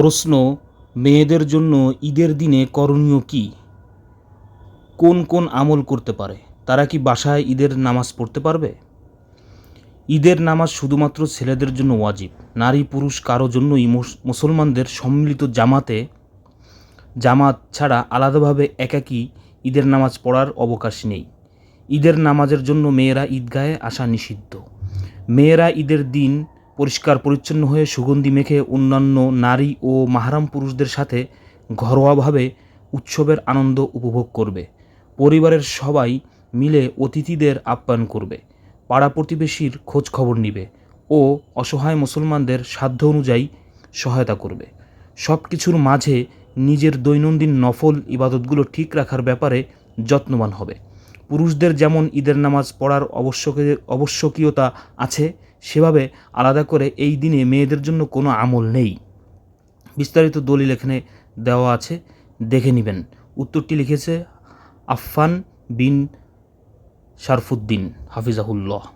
প্রশ্ন, মেয়েদের জন্য ঈদের দিনে করণীয় কি? কোন কোন আমল করতে পারে? তারা কি বাসায় ঈদের নামাজ পড়তে পারবে? ঈদের নামাজ শুধুমাত্র ছেলেদের জন্য ওয়াজিব। নারী পুরুষ কারও জন্যই মুস- মুসলমানদের সম্মিলিত জামাতে, জামাত ছাড়া আলাদাভাবে একাকী ঈদের নামাজ পড়ার অবকাশ নেই। ঈদের নামাজের জন্য মেয়েরা ঈদগাহে আসা নিষিদ্ধ। মেয়েরা ঈদের দিন পরিষ্কার পরিচ্ছন্ন হয়ে সুগন্ধি মেখে অন্যান্য নারী ও মাহারাম পুরুষদের সাথে ঘরোয়াভাবে উৎসবের আনন্দ উপভোগ করবে। পরিবারের সবাই মিলে অতিথিদের আপ্যায়ন করবে। পাড়া প্রতিবেশীর খোঁজ খবর নিবে ও অসহায় মুসলমানদের সাধ্য অনুযায়ী সহায়তা করবে। সব কিছুর মাঝে নিজের দৈনন্দিন নফল ইবাদতগুলো ঠিক রাখার ব্যাপারে যত্নবান হবে। পুরুষদের যেমন ঈদের নামাজ পড়ার আবশ্যক আবশ্যকীয়তা আছে সেভাবে আলাদা করে এই দিনে মেয়েদের জন্য কোনো আমল নেই। বিস্তারিত দলিল এখানে দেওয়া আছে, দেখে নেবেন। উত্তরটি লিখেছে আফফান বিন শারফুদ্দিন, হাফিজাহুল্লাহ।